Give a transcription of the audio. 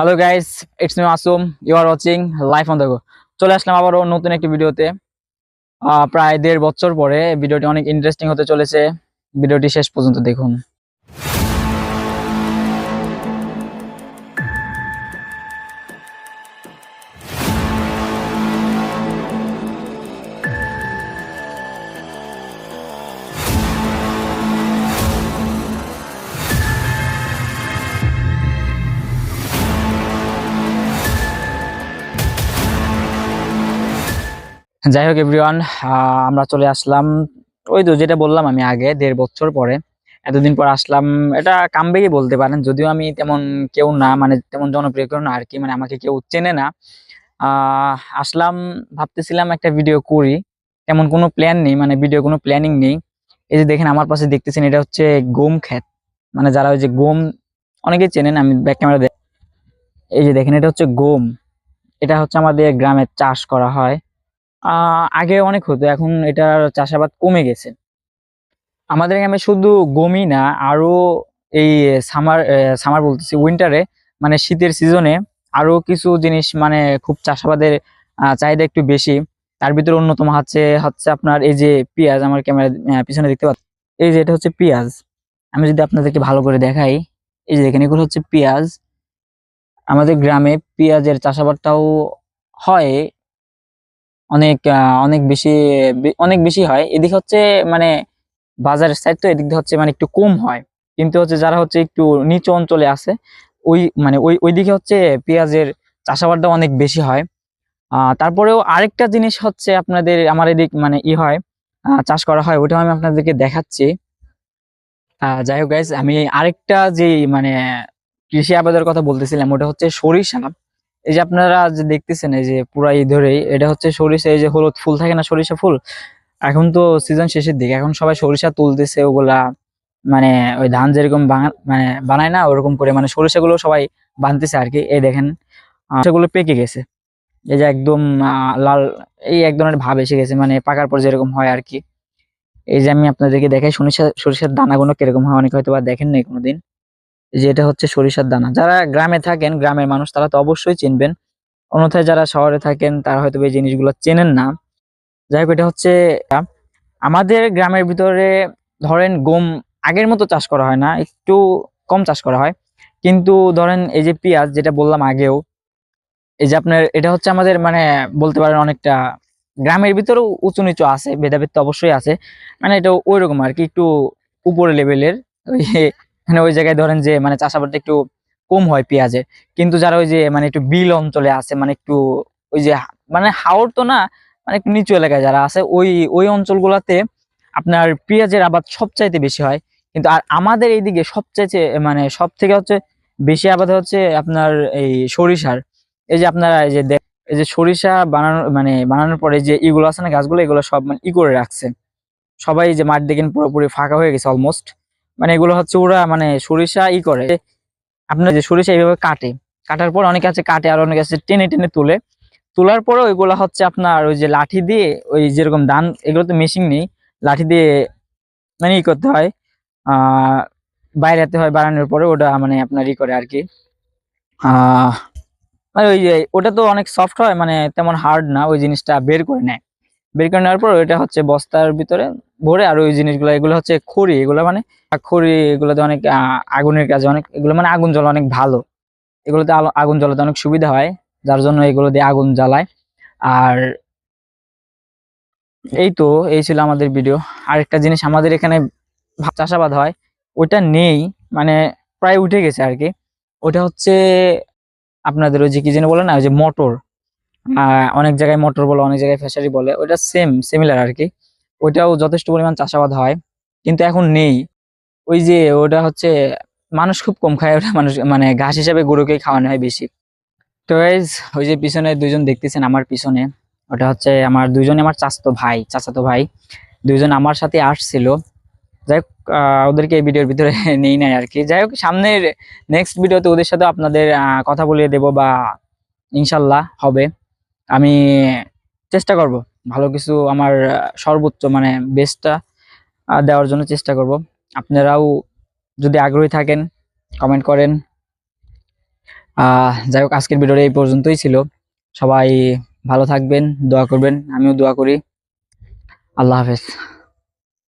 Hello guys it's me Masum you are watching life on the go চলে আসলাম আবারও নতুন একটি ভিডিওতে। প্রায় দেড় বছর পরে ভিডিওটি অনেক ইন্টারেস্টিং হতে চলেছে। ভিডিওটি শেষ পর্যন্ত দেখুন। যাই হোক এভরিওয়ান আমরা চলে আসলাম। ওই তো যেটা বললাম আমি আগে, দেড় বছর পরে। এতদিন পর আসলাম, এটা কামবেগই বলতে পারেন। যদিও আমি তেমন কেউ না মানে তেমন জনপ্রিয় কেউ না আর কি মানে আমাকে কেউ চেনে না। আসলাম, ভাবতেছিলাম একটা ভিডিও করি। তেমন কোনো প্ল্যান নেই মানে ভিডিও কোনো প্ল্যানিং নেই। এই যে দেখেন, আমার পাশে দেখতেছেন, এটা হচ্ছে গম ক্ষেত। মানে যারা ওই যে গম, অনেকেই চেনেন, আমি ব্যাক ক্যামেরা এই যে দেখেন, এটা হচ্ছে গম। এটা হচ্ছে আমাদের গ্রামে চাষ করা হয়। আগে অনেক হতো, এখন এটার চাষাবাদ কমে গেছে। আমাদের গ্রামে শুধু গমই না, আরও এই সামার সামার বলতেছি উইন্টারে মানে শীতের সিজনে আরও কিছু জিনিস মানে খুব চাষাবাদের চাহিদা একটু বেশি। তার ভিতরে অন্যতম হচ্ছে হচ্ছে আপনার এই যে পেঁয়াজ, আমার ক্যামেরা পিছনে দেখতে পাচ্ছি এই যে এটা হচ্ছে পেঁয়াজ। আমি যদি আপনাদেরকে ভালো করে দেখাই, এই যে দেখেন, এগুলো হচ্ছে পেঁয়াজ। আমাদের গ্রামে পেঁয়াজের চাষাবাদটাও হয় অনেক অনেক বেশি অনেক বেশি হয়। এদিকে হচ্ছে মানে বাজারের সাইড তো এদিক হচ্ছে মানে একটু কম হয়। কিন্তু হচ্ছে যারা হচ্ছে একটু নিচু অঞ্চলে আছে, ওই মানে ওই, ওইদিকে হচ্ছে পেঁয়াজের চাষাবাদটা অনেক বেশি হয়। তারপরেও আরেকটা জিনিস হচ্ছে আপনাদের আমার এদিক মানে ই হয় চাষ করা হয়, ওটাও আমি আপনাদেরকে দেখাচ্ছি। যাই হোক গাইজ আমি আরেকটা যে মানে কৃষি আবাদের কথা বলতেছিলাম, ওটা হচ্ছে সরিষা। এই যে আপনারা যে দেখতেছেন, এই যে পুরা এই ধরেই, এটা হচ্ছে সরিষা, এই যে হলুদ ফুল থাকে না সরিষা ফুল? এখন তো সিজন শেষের দিকে, এখন সবাই সরিষা তুলতেছে, ওগুলা মানে ওই ধান যেরকম মানে বানায় না, ওরকম করে মানে সরিষাগুলো সবাই বানতেছে আর কি। এই দেখেন সেগুলো পেকে গেছে। এই যে একদম লাল, এই এক ধরনের ভাব এসে গেছে মানে পাকার পর যেরকম হয় আর কি। এই যে আমি আপনাদেরকে দেখাই, সরিষা, সরিষার দানাগুলো কীরকম হয়, অনেকে হয়তো বা দেখেন নাই কোনোদিন। যে এটা হচ্ছে সরিষার দানা। যারা গ্রামে থাকেন, গ্রামের মানুষ, তারা তো অবশ্যই চিনবেন। অন্যথায় যারা শহরে থাকেন, তারা হয়তো এই জিনিসগুলো চেনেন না। যাই হোক, এটা হচ্ছে, আমাদের গ্রামের ভিতরে ধরেন গম আগের মতো চাষ করা হয় না, একটু কম চাষ করা হয়। কিন্তু ধরেন এই যে পেঁয়াজ, যেটা বললাম আগেও, এই যে আপনার, এটা হচ্ছে আমাদের মানে বলতে পারেন অনেকটা, গ্রামের ভিতরেও উঁচু নিচু আছে, ভেদাভেদ তো অবশ্যই আছে। মানে এটা ওই রকম আর কি, একটু উপরে লেভেলের ওই মানে ওই জায়গায় ধরেন যে মানে চাষাবাদটা একটু কম হয় পেঁয়াজের কিন্তু যারা ওই যে মানে একটু বিল অঞ্চলে আছে মানে একটু ওই যে মানে হাওর তো না মানে একটু নিচু এলাকায় যারা আছে, ওই ওই অঞ্চলগুলোতে আপনার পেঁয়াজের আবাদ সবচাইতে বেশি হয়। কিন্তু আর আমাদের এইদিকে সবচাইতে মানে সব থেকে হচ্ছে বেশি আবাদ হচ্ছে আপনার এই সরিষার। এই যে আপনারা এই যে এই যে সরিষা বানানো মানে বানানোর পরে যে ইগুলো আছে না গাছগুলো, এগুলো সব মানে ই করে রাখছে। সবাই যে মাঠ দেখেন পুরোপুরি ফাঁকা হয়ে গেছে অলমোস্ট মানে এগুলো হচ্ছে ওরা মানে সরিষা ই করে। আপনার যে সরিষা এইভাবে কাটে। কাটার পর অনেকে আছে কাটে আর অনেকে আছে টেনে টেনে তুলে। তোলার পরে ওইগুলো হচ্ছে আপনার ওই যে লাঠি দিয়ে ওই যেরকম ধান এগুলো তো মেশিন নেই। লাঠি দিয়ে মানে ই করতে হয়। বাইরেতে হয় বানানোর পরে ওটা মানে আপনার ই করে আর কি মানে ওই যে ওটা তো অনেক সফট হয় মানে তেমন হার্ড না। ওই জিনিসটা বের করে নেয়। বের করে নেওয়ার পর ওটা হচ্ছে বস্তার ভিতরে ভরে আর ওই জিনিসগুলো, এগুলো হচ্ছে খড়ি, এগুলো মানে খড়ি, এগুলোতে অনেক আগুনের কাজে অনেক, এগুলো মানে আগুন জ্বলা অনেক ভালো। এগুলোতে আগুন জ্বালাতে অনেক সুবিধা হয়, যার জন্য এগুলো দিয়ে আগুন জ্বালায়। আর এই তো, এই ছিল আমাদের ভিডিও আরেকটা জিনিস আমাদের এখানে চাষাবাদ হয় ওটা নেই মানে প্রায় উঠে গেছে আর কি। ওটা হচ্ছে আপনাদের ওই যে কি যেন বলে না, ওই যে মটর। অনেক জায়গায় মোটর বলে, অনেক জায়গায় ফেসারি বলে, ওইটা সেম সিমিলার আর কি। ওইটাও যথেষ্ট পরিমাণ চাষাবাদ হয়, কিন্তু এখন নেই। ওই যে ওটা হচ্ছে, মানুষ খুব কম খায়, ওটা মানুষ মানে ঘাস হিসাবে গরুকেই খাওয়ানো হয় বেশি। তো ওই যে পিছনে দুইজন দেখতেছেন আমার পিছনে, ওটা হচ্ছে আমার দুইজনে, আমার চাচাতো ভাই চাচাতো ভাই। দুইজন আমার সাথে আসছিল। যাই হোক ওদেরকে এই ভিডিওর ভিতরে নেই নাই আর কি। যাই হোক, সামনের নেক্সট ভিডিওতে ওদের সাথে আপনাদের কথা বলিয়ে দেব বা ইনশাল্লাহ হবে। আমি চেষ্টা করব ভালো কিছু আমার সর্বোচ্চ মানে বেস্টটা দেওয়ার জন্য চেষ্টা করব। আপনারাও যদি আগ্রহী থাকেন কমেন্ট করেন। যাই হোক, আজকের ভিডিওটা এই পর্যন্তই ছিল। সবাই ভালো থাকবেন, দোয়া করবেন, আমিও দোয়া করি। আল্লাহ হাফেজ।